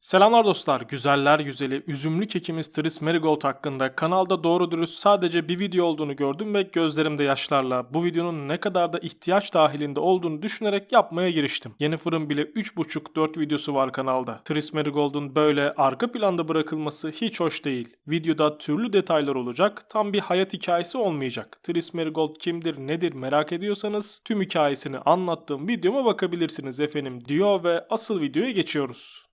Selamlar dostlar, güzeller güzeli, üzümlü kekimiz Tris Marigold hakkında kanalda doğru dürüst sadece bir video olduğunu gördüm ve gözlerimde yaşlarla bu videonun ne kadar da ihtiyaç dahilinde olduğunu düşünerek yapmaya giriştim. Yennefer'ın bile 3.5-4 videosu var kanalda. Tris Marigold'un böyle arka planda bırakılması hiç hoş değil. Videoda türlü detaylar olacak, tam bir hayat hikayesi olmayacak. Tris Marigold kimdir, nedir merak ediyorsanız tüm hikayesini anlattığım videoma bakabilirsiniz efendim diyor ve asıl videoya geçiyoruz.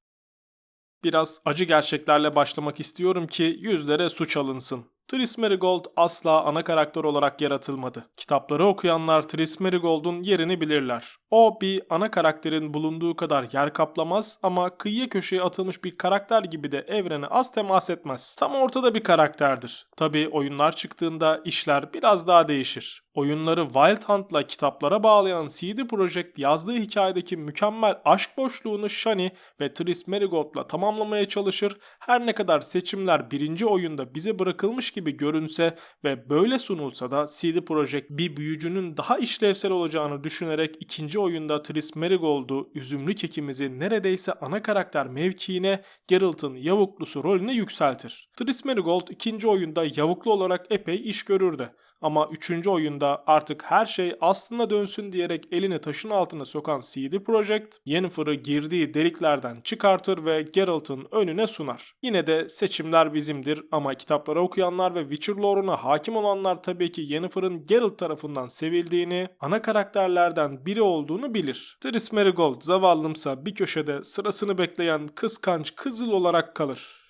Biraz acı gerçeklerle başlamak istiyorum ki yüzlere suç alınsın. Tris Marigold asla ana karakter olarak yaratılmadı. Kitapları okuyanlar Tris Marigold'un yerini bilirler. O bir ana karakterin bulunduğu kadar yer kaplamaz ama kıyıya köşeye atılmış bir karakter gibi de evrene az temas etmez. Tam ortada bir karakterdir. Tabi oyunlar çıktığında işler biraz daha değişir. Oyunları Wild Hunt'la kitaplara bağlayan CD Projekt yazdığı hikayedeki mükemmel aşk boşluğunu Shani ve Tris Marigold'la tamamlamaya çalışır. Her ne kadar seçimler birinci oyunda bize bırakılmış gibi görünse ve böyle sunulsa da CD Projekt bir büyücünün daha işlevsel olacağını düşünerek ikinci oyunda Tris Marigold'u üzümlü kekimizi neredeyse ana karakter mevkiine Geralt'ın yavuklusu rolüne yükseltir. Tris Marigold ikinci oyunda yavuklu olarak epey iş görürdü. Ama 3. oyunda artık her şey aslına dönsün diyerek elini taşın altına sokan CD Projekt Yennefer'ı girdiği deliklerden çıkartır ve Geralt'ın önüne sunar. Yine de seçimler bizimdir ama kitapları okuyanlar ve Witcher lore'una hakim olanlar tabii ki Yennefer'ın Geralt tarafından sevildiğini, ana karakterlerden biri olduğunu bilir. Triss Merigold zavallımsa bir köşede sırasını bekleyen kıskanç kızıl olarak kalır.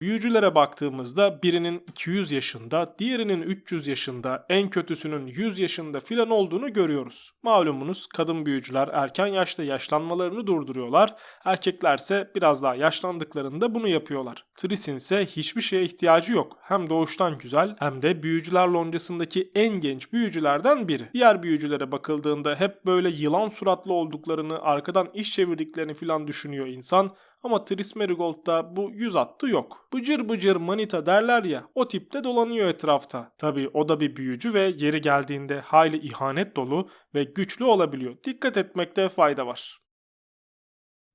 Büyücülere baktığımızda birinin 200 yaşında, diğerinin 300 yaşında, en kötüsünün 100 yaşında filan olduğunu görüyoruz. Malumunuz kadın büyücüler erken yaşta yaşlanmalarını durduruyorlar, erkeklerse biraz daha yaşlandıklarında bunu yapıyorlar. Triss'in ise hiçbir şeye ihtiyacı yok. Hem doğuştan güzel hem de büyücüler loncasındaki en genç büyücülerden biri. Diğer büyücülere bakıldığında hep böyle yılan suratlı olduklarını, arkadan iş çevirdiklerini filan düşünüyor insan. Ama Tris Marigold'da bu yüz hattı yok. Bıcır bıcır manita derler ya o tipte dolanıyor etrafta. Tabi o da bir büyücü ve yeri geldiğinde hayli ihanet dolu ve güçlü olabiliyor. Dikkat etmekte fayda var.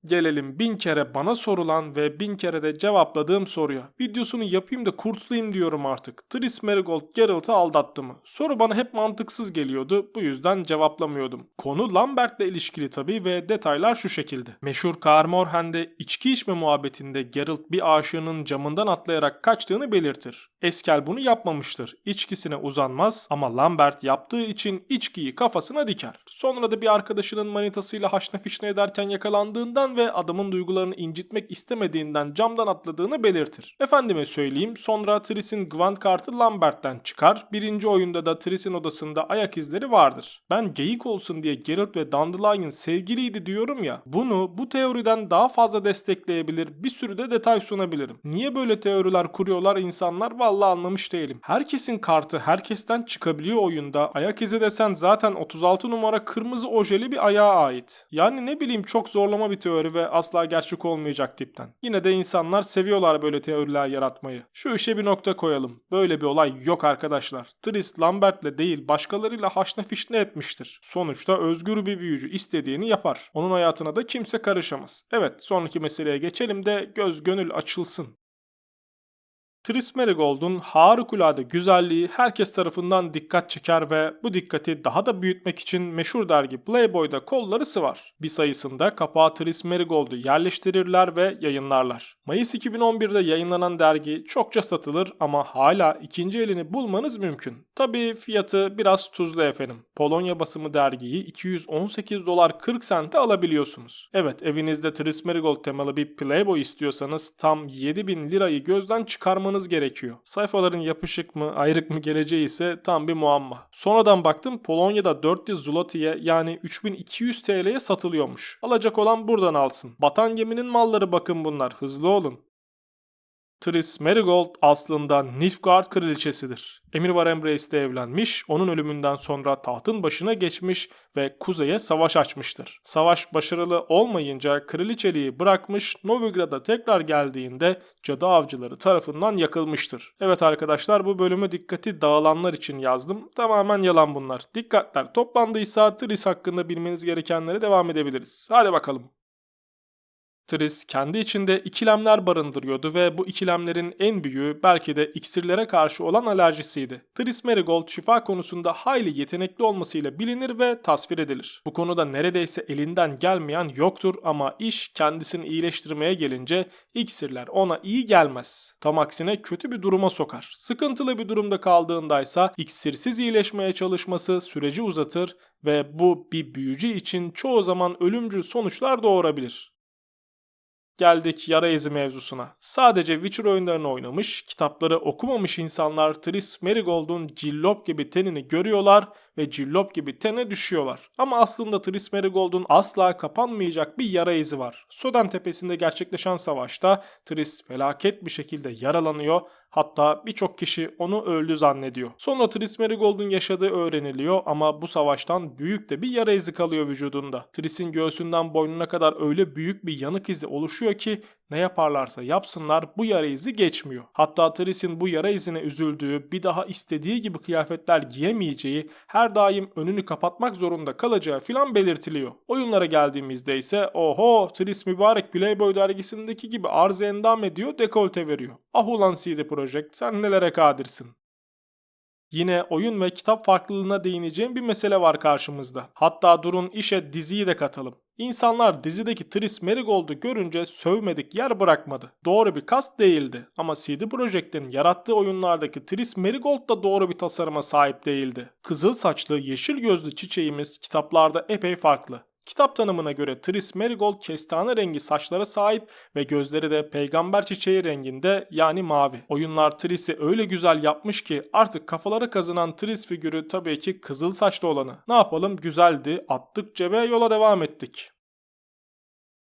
Gelelim bin kere bana sorulan ve bin kere de cevapladığım soruya. Videosunu yapayım da kurtulayım diyorum artık. Tris Marigold Geralt'ı aldattı mı? Soru bana hep mantıksız geliyordu. Bu yüzden cevaplamıyordum. Konu Lambert'le ilişkili tabii ve detaylar şu şekilde. Meşhur Kaer Morhen'de içki içme muhabbetinde Geralt bir aşığının camından atlayarak kaçtığını belirtir. Eskel bunu yapmamıştır. İçkisine uzanmaz ama Lambert yaptığı için içkiyi kafasına diker. Sonra da bir arkadaşının manitasıyla haşna fişne ederken yakalandığından ve adamın duygularını incitmek istemediğinden camdan atladığını belirtir. Efendime söyleyeyim sonra Triss'in Gwent kartı Lambert'ten çıkar. Birinci oyunda da Triss'in odasında ayak izleri vardır. Ben geyik olsun diye Geralt ve Dandelion sevgiliydi diyorum ya. Bunu bu teoriden daha fazla destekleyebilir bir sürü de detay sunabilirim. Niye böyle teoriler kuruyorlar insanlar vallahi anlamış değilim. Herkesin kartı herkesten çıkabiliyor oyunda. Ayak izi desen zaten 36 numara kırmızı ojeli bir ayağa ait. Yani ne bileyim çok zorlama bir teori ve asla gerçek olmayacak tipten. Yine de insanlar seviyorlar böyle teoriler yaratmayı. Şu işe bir nokta koyalım. Böyle bir olay yok arkadaşlar. Tris Lambert'le değil başkalarıyla haşna fişne etmiştir. Sonuçta özgür bir büyücü istediğini yapar. Onun hayatına da kimse karışamaz. Evet sonraki meseleye geçelim de göz gönül açılsın. Tris Marigold'un harikulade güzelliği herkes tarafından dikkat çeker ve bu dikkati daha da büyütmek için meşhur dergi Playboy'da kolları sıvar. Bir sayısında kapağı Tris Marigold'u yerleştirirler ve yayınlarlar. Mayıs 2011'de yayınlanan dergi çokça satılır ama hala ikinci elini bulmanız mümkün. Tabii fiyatı biraz tuzlu efendim. Polonya basımı dergiyi 218 dolar 40 sente alabiliyorsunuz. Evet evinizde Tris Marigold temalı bir Playboy istiyorsanız tam 7000 lirayı gözden çıkarmanız bakmanız gerekiyor. Sayfaların yapışık mı ayrık mı geleceği ise tam bir muamma. Sonradan baktım Polonya'da 400 zloty'ye yani 3200 TL'ye satılıyormuş. Alacak olan buradan alsın. Batan geminin malları bakın bunlar hızlı olun. Tris Marigold aslında Nilfgaard kraliçesidir. Emir var Embrace'de evlenmiş, onun ölümünden sonra tahtın başına geçmiş ve kuzeye savaş açmıştır. Savaş başarılı olmayınca kraliçeliği bırakmış, Novigrad'a tekrar geldiğinde cadı avcıları tarafından yakılmıştır. Evet arkadaşlar bu bölümü dikkati dağılanlar için yazdım. Tamamen yalan bunlar. Dikkatler toplandıysa Tris hakkında bilmeniz gerekenlere devam edebiliriz. Hadi bakalım. Triss kendi içinde ikilemler barındırıyordu ve bu ikilemlerin en büyüğü belki de iksirlere karşı olan alerjisiydi. Triss Merigold şifa konusunda hayli yetenekli olmasıyla bilinir ve tasvir edilir. Bu konuda neredeyse elinden gelmeyen yoktur ama iş kendisini iyileştirmeye gelince iksirler ona iyi gelmez. Tam aksine kötü bir duruma sokar. Sıkıntılı bir durumda kaldığındaysa iksirsiz iyileşmeye çalışması süreci uzatır ve bu bir büyücü için çoğu zaman ölümcül sonuçlar doğurabilir. Geldik yara izi mevzusuna. Sadece Witcher oyunlarını oynamış, kitapları okumamış insanlar Triss Merigold'un cillop gibi tenini görüyorlar ve cillop gibi tene düşüyorlar. Ama aslında Triss Merigold'un asla kapanmayacak bir yara izi var. Soden tepesinde gerçekleşen savaşta Triss felaket bir şekilde yaralanıyor Hatta birçok kişi onu öldü zannediyor. Sonra Triss Merigold'un yaşadığı öğreniliyor ama bu savaştan büyük de bir yara izi kalıyor vücudunda. Triss'in göğsünden boynuna kadar öyle büyük bir yanık izi oluşuyor ki ne yaparlarsa yapsınlar bu yara izi geçmiyor. Hatta Triss'in bu yara izine üzüldüğü, bir daha istediği gibi kıyafetler giyemeyeceği, her daim önünü kapatmak zorunda kalacağı filan belirtiliyor. Oyunlara geldiğimizde ise oho Triss mübarek Playboy dergisindeki gibi arz endam ediyor, dekolte veriyor. Ah ulan CD Projekt sen nelere kadirsin. Yine oyun ve kitap farklılığına değineceğim bir mesele var karşımızda. Hatta durun işe diziyi de katalım. İnsanlar dizideki Tris Merigold'u görünce sövmedik yer bırakmadı. Doğru bir kast değildi ama CD Projekt'in yarattığı oyunlardaki Tris Merigold da doğru bir tasarıma sahip değildi. Kızıl saçlı, yeşil gözlü çiçeğimiz kitaplarda epey farklı. Kitap tanımına göre Tris Merigold kestane rengi saçlara sahip ve gözleri de peygamber çiçeği renginde yani mavi. Oyunlar Tris'i öyle güzel yapmış ki artık kafalara kazınan Tris figürü tabii ki kızıl saçlı olanı. Ne yapalım güzeldi attık cebe yola devam ettik.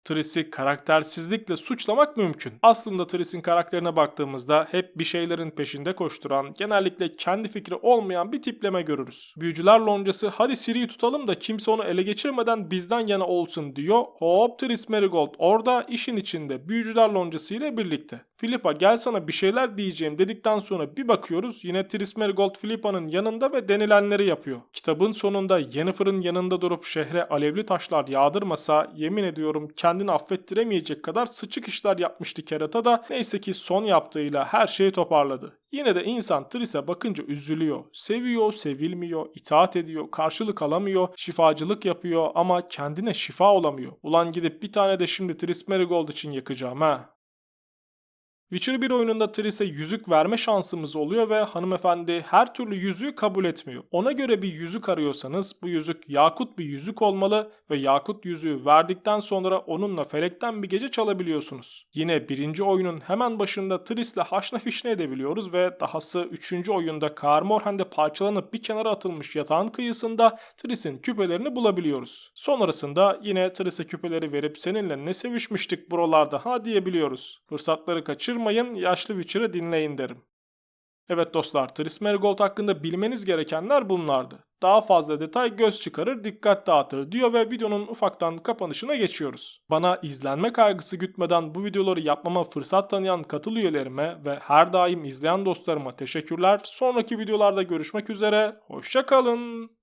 Triss'i karaktersizlikle suçlamak mümkün. Aslında Triss'in karakterine baktığımızda hep bir şeylerin peşinde koşturan, genellikle kendi fikri olmayan bir tipleme görürüz. Büyücüler loncası hadi Siri'yi tutalım da kimse onu ele geçirmeden bizden yana olsun diyor. Hop Triss Merigold orada işin içinde büyücüler loncası ile birlikte. Philippa gel sana bir şeyler diyeceğim dedikten sonra bir bakıyoruz yine Triss Merigold Philippa'nın yanında ve denilenleri yapıyor. Kitabın sonunda Yennefer'ın yanında durup şehre alevli taşlar yağdırmasa yemin ediyorum kendini affettiremeyecek kadar sıçık işler yapmıştı kerata da neyse ki son yaptığıyla her şeyi toparladı. Yine de insan Triss'e bakınca üzülüyor. Seviyor, sevilmiyor, itaat ediyor, karşılık alamıyor, şifacılık yapıyor ama kendine şifa olamıyor. Ulan gidip bir tane de şimdi Triss Merigold için yakacağım ha. Witcher 1 oyununda Triss'e yüzük verme şansımız oluyor ve hanımefendi her türlü yüzüğü kabul etmiyor. Ona göre bir yüzük arıyorsanız bu yüzük yakut bir yüzük olmalı ve yakut yüzüğü verdikten sonra onunla felekten bir gece çalabiliyorsunuz. Yine birinci oyunun hemen başında Triss'le haşna fişne edebiliyoruz ve dahası üçüncü oyunda Kaer parçalanıp bir kenara atılmış yatağın kıyısında Triss'in küpelerini bulabiliyoruz. Sonrasında yine Triss'e küpeleri verip seninle ne sevişmiştik buralarda ha diyebiliyoruz. Fırsatları kaçır kaçırmayın, yaşlı Witcher'ı dinleyin derim. Evet dostlar, Triss Merigold hakkında bilmeniz gerekenler bunlardı. Daha fazla detay göz çıkarır, dikkat dağıtır diyor ve videonun ufaktan kapanışına geçiyoruz. Bana izlenme kaygısı gütmeden bu videoları yapmama fırsat tanıyan katıl üyelerime ve her daim izleyen dostlarıma teşekkürler. Sonraki videolarda görüşmek üzere, hoşçakalın.